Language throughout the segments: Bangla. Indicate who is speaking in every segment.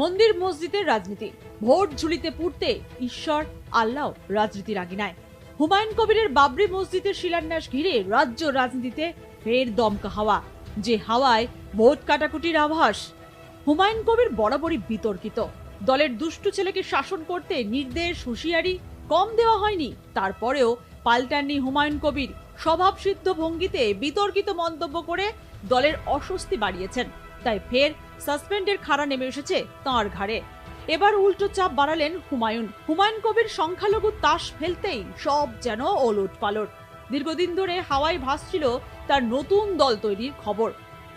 Speaker 1: মন্দির মসজিদের রাজনীতি। ভোট ঝুলিতে পুড়তে ঈশ্বর আল্লাহ রাজনীতির আগিনায় হুমায়ুন কবিরের বাবরি মসজিদের শিলান্যাস ঘিরে রাজ্য রাজনীতিতে ফের দমকা হাওয়া, যে হাওয়ায় ভোট কাটাকুটির আভাস। হুমায়ুন কবির বরাবরই বিতর্কিত। দলের দুষ্টু ছেলেকে শাসন করতে নির্দেশ, হুঁশিয়ারি কম দেওয়া হয়নি। তারপরেও পাল্টাননি হুমায়ুন কবির স্বভাবসিদ্ধ ভঙ্গিতে বিতর্কিত মন্তব্য করে দলের অস্বস্তি বাড়িয়েছেন। তাই ফের সাসপেন্ডের খাড়া নেমে এসেছে তাঁর ঘাড়ে। এবার উল্টো চাপ বাড়ালেন হুমায়ুন। হুমায়ুন কবির সংখ্যালঘু তাস ফেলতেই সব যেন ওলট পালট। দীর্ঘদিন ধরে হাওয়ায় ভাসছিল তার নতুন দল তৈরির খবর।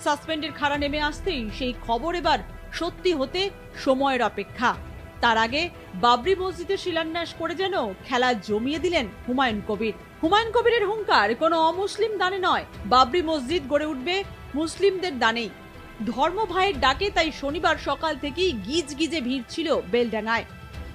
Speaker 1: সাসপেন্ডের খাড়া নেমে আসতেই সেই খবর এবার সত্যি হতে সময়ের অপেক্ষা। তার আগে বাবরি মসজিদের শিলান্যাস করে যেন খেলা জমিয়ে দিলেন হুমায়ুন কবির। হুমায়ুন কবিরের হুঙ্কার কোনো অমুসলিম দানে নয়। বাবরি মসজিদ গড়ে উঠবে মুসলিমদের দানেই। ধর্ম ভাইয়ের ডাকে তাই শনিবার সকাল থেকেই গিজ গিজে ভিড় ছিল বেলডাঙায়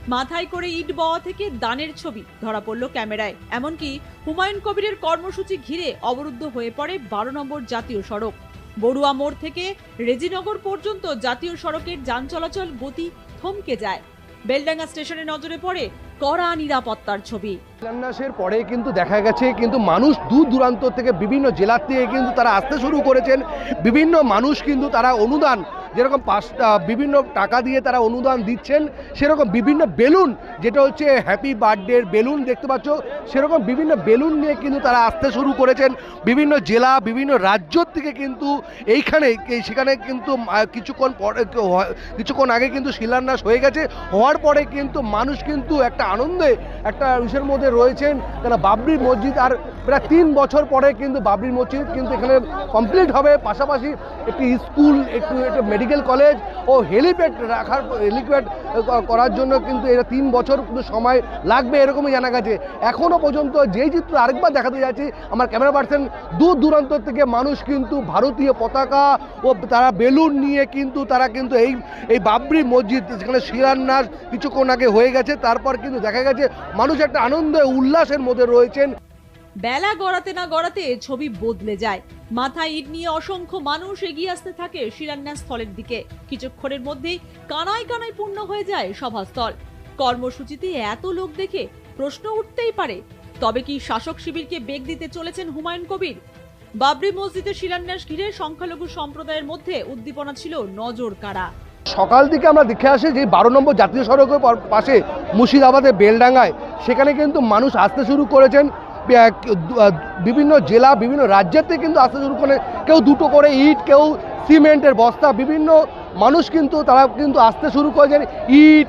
Speaker 1: মাথায় করে ইট বওয়া থেকে দানের ছবি ধরা পড়ল ক্যামেরায়। এমনকি হুমায়ুন কবিরের কর্মসূচি ঘিরে অবরুদ্ধ হয়ে পড়ে বারো নম্বর জাতীয় সড়ক। বড়ুয়া মোড় থেকে রেজিনগর পর্যন্ত জাতীয় সড়কের যান চলাচল গতি থমকে যায়। বেলডাঙ্গা স্টেশনে নজরে পড়ে কড়া নিরাপত্তার ছবি।
Speaker 2: শিলান্যাসের পরে কিন্তু দেখা গেছে, কিন্তু মানুষ দূর দূরান্ত থেকে বিভিন্ন জেলার থেকে কিন্তু তারা আসতে শুরু করেছেন। বিভিন্ন মানুষ কিন্তু তারা অনুদান যেরকম পাঁচ বিভিন্ন টাকা দিয়ে তারা অনুদান দিচ্ছেন, সেরকম বিভিন্ন বেলুন, যেটা হচ্ছে হ্যাপি বার্থডের বেলুন দেখতে পাচ্ছ, সেরকম বিভিন্ন বেলুন নিয়ে কিন্তু তারা আসতে শুরু করেছেন। বিভিন্ন জেলা, বিভিন্ন রাজ্য থেকে কিন্তু এইখানে, এই সেখানে কিন্তু কিছুক্ষণ পরে, কিছুক্ষণ আগে কিন্তু শিলান্যাস হয়ে গেছে। হওয়ার পরে কিন্তু মানুষ কিন্তু একটা আনন্দে, একটা ইসের মধ্যে রয়েছেন। তারা বাবরি মসজিদ আর প্রায় তিন বছর পরে কিন্তু বাবরি মসজিদ কিন্তু এখানে কমপ্লিট হবে। পাশাপাশি একটি স্কুল, একটু, একটা মেডিকেল কলেজ ও হেলিপ্যাড রাখার, হেলিপ্যাড করার জন্য কিন্তু এটা তিন বছর কিন্তু সময় লাগবে এরকমই জানা গেছে। এখনও পর্যন্ত যেই চিত্র আরেকবার দেখাতে যাচ্ছি, আমার ক্যামেরা পার্সন দূর দূরান্ত থেকে মানুষ কিন্তু ভারতীয় পতাকা ও তারা বেলুন নিয়ে কিন্তু তারা কিন্তু এই এই বাবরি মসজিদ, যেখানে শিলান্যাস কিছুক্ষণ আগে হয়ে গেছে, তারপর কিন্তু দেখা গেছে মানুষ একটা আনন্দ, উল্লাসের মধ্যে রয়েছেন।
Speaker 1: বেলা গড়াতে না গড়াতে ছবি বদলে যায়। মাথায় ইট নিয়ে অসংখ্য মানুষ এগিয়ে আসতে থাকে শিলান্যাস স্থলের দিকে। কিছুক্ষণের মধ্যেই কানায় কানায় পূর্ণ হয়ে যায় সভাস্থল। কর্মসূচিতে এত লোক দেখে প্রশ্ন উঠতেই পারে, তবে কি শাসক শিবিরকে বেগ দিতে চলেছেন হুমায়ুন কবির? বাবরি মসজিদের শিলান্যাস ঘিরে সংখ্যালঘু সম্প্রদায়ের মধ্যে উদ্দীপনা ছিল নজর কাড়া।
Speaker 2: সকাল দিকে আমরা দেখে আসি যে বারো নম্বর জাতীয় সড়কের পাশে মুর্শিদাবাদের বেলডাঙ্গায়, সেখানে কিন্তু মানুষ আসতে শুরু করেছেন বিভিন্ন জেলা, বিভিন্ন রাজ্যেতে কিন্তু আসতে শুরু করে কেউ দুটো করে ইট, কেউ সিমেন্টের বস্তা, বিভিন্ন মানুষ কিন্তু তারা কিন্তু আসতে শুরু করেছেন ইট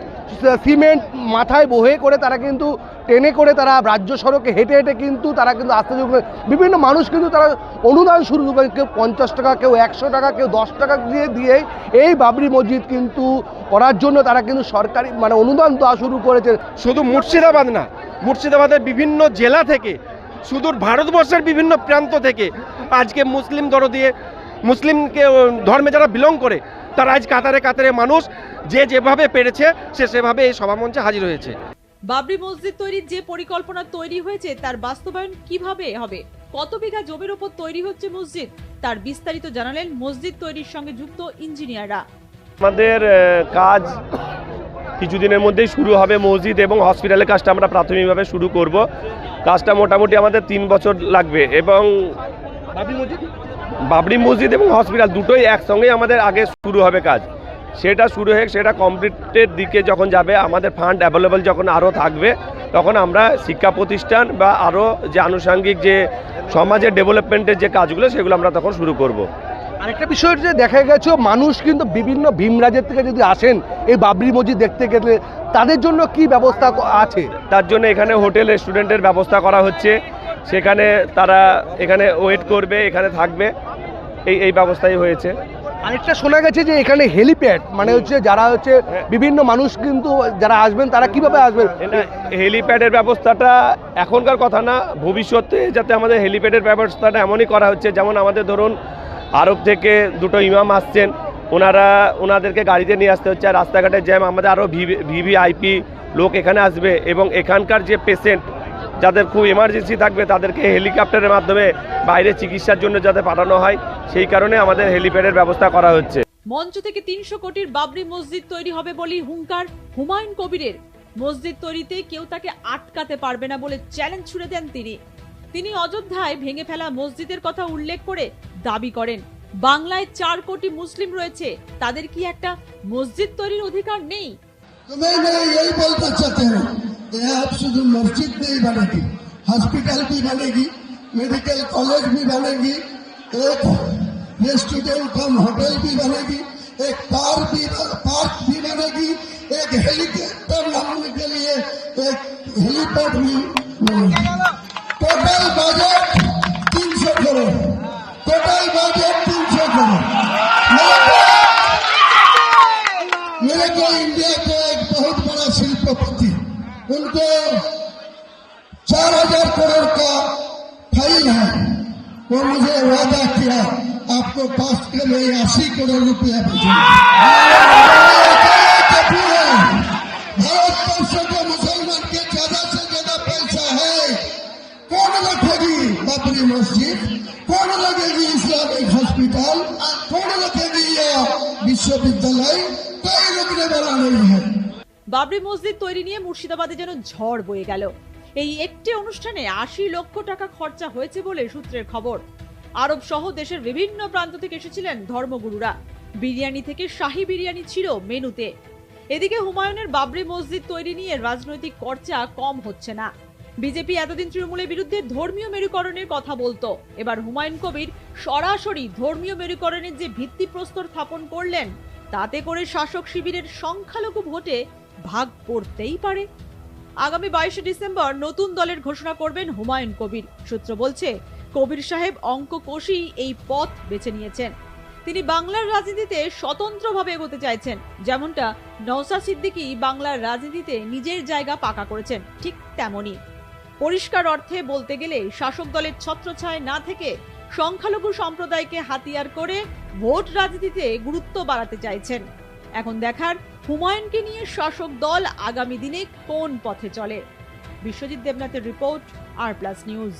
Speaker 2: সিমেন্ট মাথায় বহে করে তারা কিন্তু ট্রেনে করে তারা রাজ্য সড়কে হেঁটে হেঁটে কিন্তু তারা কিন্তু আসতে বিভিন্ন মানুষ কিন্তু তারা অনুদান শুরু করে। কেউ পঞ্চাশ টাকা, কেউ একশো টাকা, কেউ দশ টাকা দিয়ে দিয়ে এই বাবরি মসজিদ কিন্তু করার জন্য তারা কিন্তু সরকারি মানে অনুদান দেওয়া শুরু করেছে।
Speaker 3: শুধু মুর্শিদাবাদ না, মুর্শিদাবাদের বিভিন্ন জেলা থেকে সুদূর ভারতবর্ষের বিভিন্ন প্রান্ত থেকে আজকে মুসলিম ধরো দিয়ে মুসলিমকে ধর্মে যারা বিলং করে তারা আজ কাতারে কাতারে মানুষ যে যেভাবে পেরেছে সে সেভাবে এই সভামঞ্চে হাজির হয়েছে।
Speaker 1: বাবরি মসজিদ তৈরির যে পরিকল্পনা তৈরি হয়েছে তার বাস্তবায়ন কীভাবে হবে? কত বিঘা জমির ওপর তৈরি হচ্ছে মসজিদ? তার বিস্তারিত জানালেন মসজিদ তৈরির সঙ্গে যুক্ত ইঞ্জিনিয়াররা।
Speaker 4: আমাদের কাজ কিছুদিনের মধ্যেই শুরু হবে মসজিদ এবং হসপিটালের কাজটা আমরা প্রাথমিকভাবে শুরু করব। কাজটা মোটামুটি আমাদের তিন বছর লাগবে এবং
Speaker 2: বাবরি মসজিদ
Speaker 4: এবং হসপিটাল দুটোই একসঙ্গেই আমাদের আগে শুরু হবে কাজ। সেটা শুরু হয়ে সেটা কমপ্লিটের দিকে যখন যাবে আমাদের ফান্ড অ্যাভেলেবল যখন আরও থাকবে তখন আমরা শিক্ষা প্রতিষ্ঠান বা আরও যে আনুষঙ্গিক যে সমাজের ডেভেলপমেন্টের যে কাজগুলো সেগুলো আমরা তখন শুরু করব।
Speaker 2: আরেকটা বিষয় যে দেখা গেছে মানুষ কিন্তু বিভিন্ন ভীমরাজের থেকে যদি আসেন এই বাবরি মসজিদ দেখতে গেলে তাদের জন্য কি ব্যবস্থা আছে?
Speaker 4: তার জন্য এখানে হোটেল রেস্টুরেন্টের ব্যবস্থা করা হচ্ছে। সেখানে তারা এখানে ওয়েট করবে এখানে থাকবে। এই এই ব্যবস্থাই হয়েছে।
Speaker 2: আরেকটা শোনা গেছে যে এখানে হেলিপ্যাড মানে হচ্ছে যারা হচ্ছে বিভিন্ন মানুষ কিন্তু যারা আসবেন তারা কীভাবে আসবেন?
Speaker 4: হেলিপ্যাডের ব্যবস্থাটা এখনকার কথা না ভবিষ্যতে যাতে আমাদের হেলিপ্যাডের ব্যবস্থাটা এমনই করা হচ্ছে যেমন আমাদের ধরুন আরব থেকে দুটো ইমাম আসছেন ওনারা ওনাদেরকে গাড়িতে নিয়ে আসতে হচ্ছে আর রাস্তাঘাটে জ্যাম আমাদের আরও ভিভিআইপি লোক এখানে আসবে এবং এখানকার যে পেশেন্ট যাদের খুব এমার্জেন্সি থাকবে তাদেরকে হেলিকপ্টারের মাধ্যমে বাইরে চিকিৎসার জন্য যাতে পাঠানো হয় সেই কারণে আমাদের হেলিপ্যাডের ব্যবস্থা করা হচ্ছে।
Speaker 1: মঞ্চ থেকে তিনশো কোটির বাবরি মসজিদ তৈরি হবে বলেই হুঙ্কার হুমায়ুন কবিরের। মসজিদ তৈরিতে কেউ তাকে আটকাতে পারবে না বলে চ্যালেঞ্জ ছুড়ে দেন তিনি। তিনি অযোধ্যায় ভেঙে ফেলা মসজিদের কথা উল্লেখ করে দাবি করেন বাংলায় চার কোটি মুসলিম রয়েছে তাদের কি একটা মসজিদ তৈরির অধিকার নেই?
Speaker 5: आप शुद्ध मस्जिद नहीं बनेगी हॉस्पिटल भी बनेगी मेडिकल कॉलेज भी बनेगी, एक रेस्टोरेंट कम होटल भी बनेगी, एक कार भी उनको चार हजार करोड़ का फाइल है वो मुझे वादा किया आपको पास के लिए अस्सी करोड़ रुपया भारत वर्ष के मुसलमान के ज्यादा से ज्यादा पैसा है कौन रखेगी बाबरी मस्जिद कौन लगेगी इस्लामिक हॉस्पिटल कौन रखेगी यह विश्वविद्यालय कोई रुकने वाला नहीं है
Speaker 1: বাবরি মসজিদ তৈরি নিয়ে মুর্শিদাবাদে যেন ঝড় বয়ে গেল। এই একটি অনুষ্ঠানে আশি লক্ষ টাকা খরচা হয়েছে বলে সূত্রের খবর। আরব সহ দেশের বিভিন্ন প্রান্ত থেকে এসেছিলেন ধর্মগুরুরা। বিরিয়ানি থেকে শাহী বিরিয়ানি ছিল মেনুতে। এদিকে হুমায়ুনের বাবরি মসজিদ তৈরি নিয়ে রাজনৈতিক খরচা কম হচ্ছে না। বিজেপি এতদিন তৃণমূলের বিরুদ্ধে ধর্মীয় মেরুকরণের কথা বলতো। এবার হুমায়ুন কবির সরাসরি ধর্মীয় মেরুকরণের যে ভিত্তিপ্রস্তর স্থাপন করলেন, তাতে করে শাসক শিবিরের সংখ্যালঘু ভোটে ভাগ পড়তেই পারে। আগামী বাইশে ডিসেম্বর নতুন দলের ঘোষণা করবেন হুমায়ুন কবির। সূত্র বলছে, কবির সাহেব অঙ্ক কোষী এই পথ বেছে নিয়েছেন। তিনি বাংলার রাজনীতিতে স্বতন্ত্রভাবে এগোতে চাইছেন। যেমনটা নওসা সিদ্দিকী বাংলার রাজনীতিতে নিজের জায়গা পাকা করেছেন, ঠিক তেমনই। পরিষ্কার অর্থে বলতে গেলে, শাসক দলের ছত্রছায় না থেকে সংখ্যালঘু সম্প্রদায়কে হাতিয়ার করে ভোট রাজনীতিতে গুরুত্ব বাড়াতে চাইছেন। এখন দেখার হুমায়ুনকে নিয়ে শাসক দল আগামী দিনে কোন পথে চলে? বিশ্বজিৎ দেবনাথের রিপোর্ট আর প্লাস নিউজ।